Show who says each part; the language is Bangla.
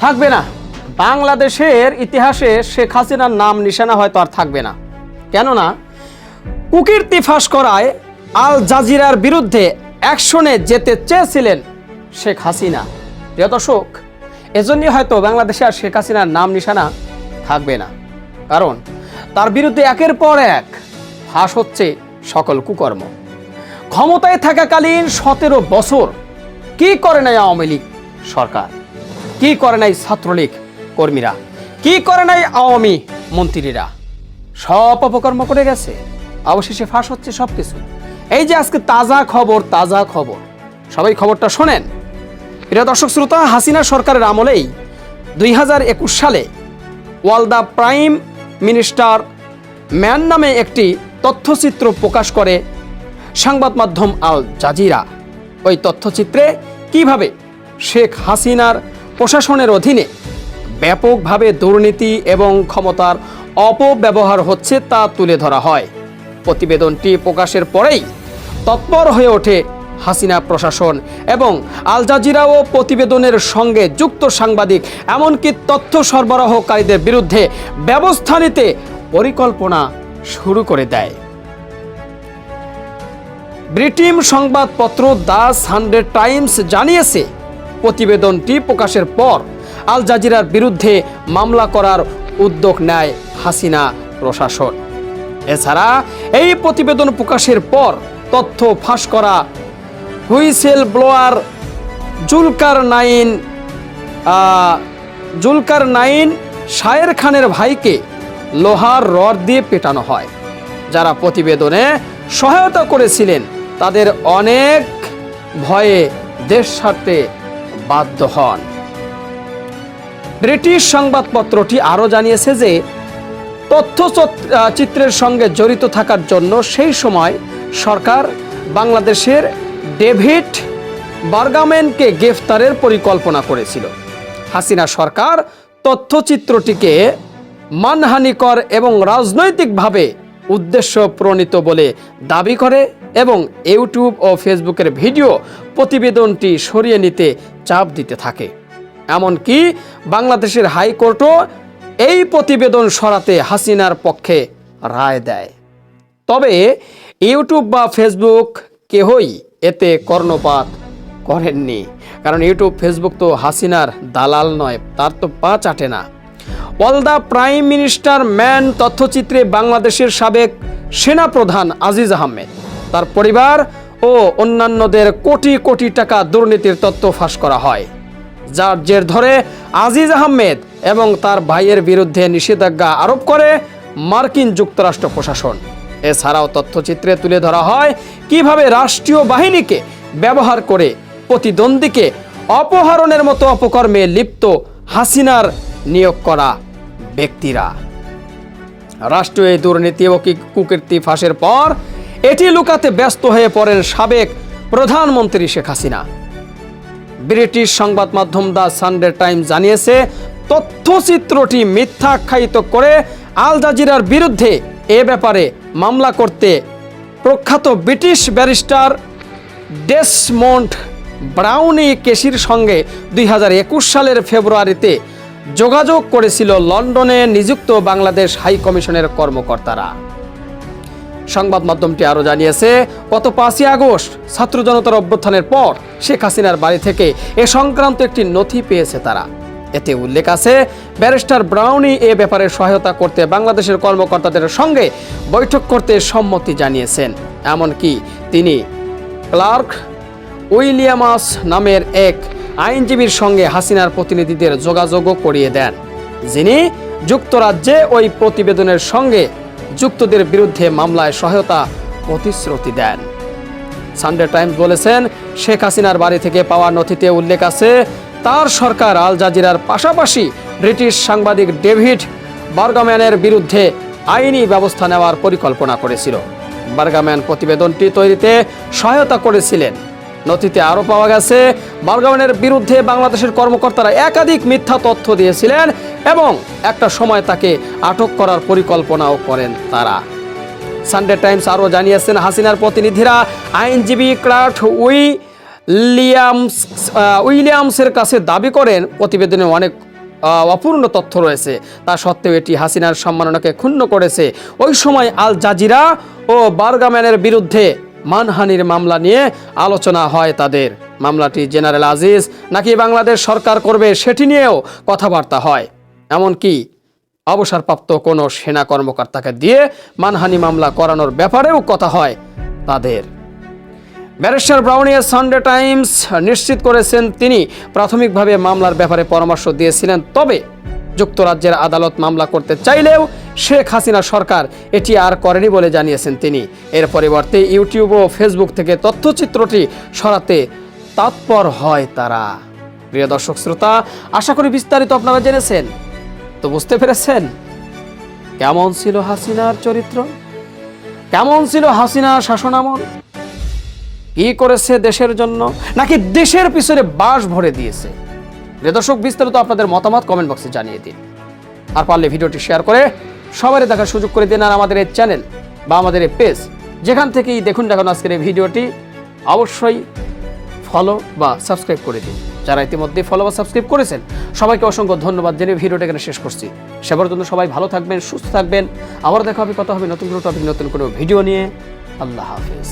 Speaker 1: থাকবে না। বাংলাদেশের ইতিহাসে শেখ হাসিনার নাম নিশানা হয়তো আর থাকবে না। কেননা, কুকীর্তি ফাঁস করায় আল জাজিরার বিরুদ্ধে অ্যাকশনে যেতে চেয়েছিলেন শেখ হাসিনা। প্রিয় দর্শক, এজন্যই হয়তো বাংলাদেশে আর শেখ হাসিনার নাম নিশানা থাকবে না। কারণ, তার বিরুদ্ধে একের পর এক ফাঁস হচ্ছে সকল কুকর্ম। ক্ষমতায় থাকাকালীন সতেরো বছর কি করে নেয় আওয়ামী লীগ সরকার? কি করে নাই ছাত্রলীগ কর্মীরা? কি করে নাই আওয়ামী মন্ত্রীরা? সব অপকর্ম করে গেছে। অবশেষে ফাঁস হচ্ছে সব কিছু এই যে আজকে তাজা খবর তাজা খবর। সবাই খবরটা শোনেন। প্রিয় দর্শক শ্রোতা, হাসিনা সরকারের আমলেই দুই হাজার একুশ সালে ওয়ালদা প্রাইম মিনিস্টার ম্যান নামে একটি তথ্যচিত্র প্রকাশ করে সংবাদ মাধ্যম আল জাজিরা। ওই তথ্যচিত্রে কীভাবে শেখ হাসিনার প্রশাসনের অধীনে ব্যাপকভাবে দুর্নীতি এবং ক্ষমতার অপব্যবহার হচ্ছে তা তুলে ধরা হয়। প্রতিবেদনটি প্রকাশের পরেই তৎপর হয়ে ওঠে হাসিনা প্রশাসন এবং আল জাজিরাও প্রতিবেদনের সঙ্গে যুক্ত সাংবাদিক, এমনকি তথ্য সরবরাহকারীদের বিরুদ্ধে ব্যবস্থা নিতে পরিকল্পনা শুরু করে দেয়। ব্রিটিশ সংবাদপত্র দ্য সানডে টাইমস জানিয়েছে প্রতিবেদনটি প্রকাশের পর আল জাজিরার বিরুদ্ধে মামলা করার উদ্যোগ নেয় হাসিনা প্রশাসন। এছাড়া এই প্রতিবেদন প্রকাশের পর তথ্য ফাঁস করা whistle blower Zulkarnain Zulkarnain Sayer খানের ভাইকে লোহার রড দিয়ে পেটানো হয়। যারা প্রতিবেদনে সহায়তা করেছিলেন, তাদের অনেক ভয়ে দেশ ছাড়তে বাধ্য হন। ব্রিটিশ সংবাদপত্রটি আরও জানিয়েছে যে, তথ্য চত- চিত্রের সঙ্গে জড়িত থাকার জন্য সেই সময় সরকার বাংলাদেশের ডেভিড বার্গামেনকে গ্রেফতারের পরিকল্পনা করেছিল। হাসিনা সরকার তথ্যচিত্রটিকে মানহানিকর এবং রাজনৈতিকভাবে উদ্দেশ্য প্রণীত বলে দাবি করে এবং ইউটিউব ও ফেসবুকের ভিডিও প্রতিবেদনটি সরিয়ে নিতে চাপ দিতে থাকে। এমনকি বাংলাদেশের হাইকোর্টও এই প্রতিবেদন সরাতে হাসিনার পক্ষে রায় দেয়। তবে ইউটিউব বা ফেসবুক কেহই এতে কর্ণপাত করেননি। কারণ ইউটিউব, ফেসবুক তো হাসিনার দালাল নয়, তার তো পা চাটে না। All the prime minister man তথ্যচিত্রে বাংলাদেশের সাবেক সেনাপ্রধান আজিজ আহমেদ তার পরিবার ও অন্যান্যদের কোটি কোটি টাকা দুর্নীতির তথ্য ফাঁস করা হয়। যার জের ধরে আজিজ আহমেদ এবং তার ভাইয়ের বিরুদ্ধে নিষেধাজ্ঞা আরোপ করে মার্কিন যুক্তরাষ্ট্র প্রশাসন। এছাড়াও তথ্যচিত্রে তুলে ধরা হয় কীভাবে রাষ্ট্রীয় বাহিনীকে ব্যবহার করে প্রতিদ্বন্দ্বীকে অপহরণের মতো অপকর্মে লিপ্ত হাসিনার নিয়োগ করা ব্যক্তিরা। রাষ্ট্রীয় এই দুর্নীতি ও কুকীর্তি ফাঁসের পর এটি লুকাতে ব্যস্ত হয়ে পড়েন সাবেক প্রধানমন্ত্রী শেখ হাসিনা। ব্রিটিশ সংবাদ মাধ্যম দ্য সানডে টাইম জানিয়েছে, তথ্যচিত্রটি মিথ্যা আখ্যায়িত করে আল জাজিরার বিরুদ্ধে এ ব্যাপারে মামলা করতে প্রখ্যাত ব্রিটিশ ব্যারিস্টার ডেসমন্ট ব্রাউনি কেসির সঙ্গে দুই হাজার একুশ সালের ফেব্রুয়ারিতে যোগাযোগ করেছিল লন্ডনে নিযুক্ত বাংলাদেশ হাই কমিশনের কর্মকর্তারা। সংবাদ মাধ্যমটি আরও জানিয়েছে, গত পাঁচই আগস্ট ছাত্র জনতার অভ্যুত্থানের পর শেখ হাসিনার বাড়ি থেকে এ সংক্রান্ত একটি নথি পেয়েছে তারা। এতে উল্লেখ আছে, ব্যারিস্টার ব্রাউনি এ ব্যাপারে সহায়তা করতে বাংলাদেশের কর্মকর্তাদের সঙ্গে বৈঠক করতে সম্মতি জানিয়েছেন। এমনকি তিনি ক্লার্ক উইলিয়ামাস নামের এক আইনজীবীর সঙ্গে হাসিনার প্রতিনিধিদের যোগাযোগও করিয়ে দেন। যিনি যুক্তরাজ্যে ওই প্রতিবেদনের সঙ্গে যুক্তদের বিরুদ্ধে মামলায় সহায়তা প্রতিশ্রুতি দেন। সানডে টাইমস বলেছেন, শেখ হাসিনার বাড়ি থেকে পাওয়া নথিতে উল্লেখ আছে, তার সরকার আল জাজিরার পাশাপাশি ব্রিটিশ সাংবাদিক ডেভিড বার্গাম্যানের বিরুদ্ধে আইনি ব্যবস্থা নেওয়ার পরিকল্পনা করেছিল। বার্গাম্যান প্রতিবেদনটি তৈরিতে সহায়তা করেছিলেন। নথিতে আরও পাওয়া গেছে বার্গাম্যানের বিরুদ্ধে বাংলাদেশের কর্মকর্তারা একাধিক মিথ্যা তথ্য দিয়েছিলেন এবং একটা সময় তাকে আটক করার পরিকল্পনাও করেন তারা। সানডে টাইমস আরও জানিয়েছেন, হাসিনার প্রতিনিধিরা আইনজীবী ক্রাফট উই লিয়ামস উইলিয়ামসের কাছে দাবি করেন, প্রতিবেদনে অনেক অপূর্ণ তথ্য রয়েছে। তা সত্ত্বেও এটি হাসিনার সম্মাননাকে ক্ষুণ্ণ করেছে। ওই সময় আল জাজিরা ও বার্গাম্যানের বিরুদ্ধে মানহানির মামলা নিয়ে আলোচনা হয় তাদের। মামলাটি জেনারেল আজিজ নাকি বাংলাদেশ সরকার করবে সেটি নিয়েও কথাবার্তা হয়। এমনকি অবসরপ্রাপ্ত কোনো সেনা কর্মকর্তাকে দিয়ে মানহানি মামলা করানোর ব্যাপারেও কথা হয় তাদের। ব্যারিস্টার ব্রাউনিয়া সানডে টাইমস নিশ্চিত করেছেন তিনি প্রাথমিকভাবে মামলার ব্যাপারে পরামর্শ দিয়েছিলেন, তবে যুক্তরাজ্যের আদালত মামলা করতে চাইলেও শেখ হাসিনা সরকার এটি আর করেনি বলে জানিয়েছেন তিনি। এর পরিবর্তে ইউটিউব ও ফেসবুক থেকে তথ্যচিত্রটি সরাতে তৎপর হয় তারা। প্রিয় দর্শক শ্রোতা, আশা করি বিস্তারিত আপনারা জেনেছেন। তো বুঝতে পেরেছেন? কেমন ছিল হাসিনার চরিত্র? কেমন ছিল হাসিনার শাসনামল কি করেছে দেশের জন্য? নাকি দেশের পিছনে বাস ভরে দিয়েছে? প্রিয় দর্শক, বিস্তারিত আপনাদের মতামত কমেন্ট বক্সে জানিয়ে দিন। আর পারলে ভিডিওটি শেয়ার করে সবারই দেখার সুযোগ করে দিন আর আমাদের এই চ্যানেল বা আমাদের এই পেজ। যেখান থেকেই দেখুন দেখুন আজকের এই ভিডিওটি, অবশ্যই ফলো বা সাবস্ক্রাইব করে দিন। যারা ইতিমধ্যে ফলো বা সাবস্ক্রাইব করেছেন, সবাইকে অসংখ্য ধন্যবাদ। জেনে ভিডিওটা এখানে শেষ করছি। সেবার জন্য সবাই ভালো থাকবেন, সুস্থ থাকবেন। আবার দেখা হবে, কথা হবে নতুন কোনো টপিক নতুন কোনো ভিডিও নিয়ে। আল্লাহ হাফিজ।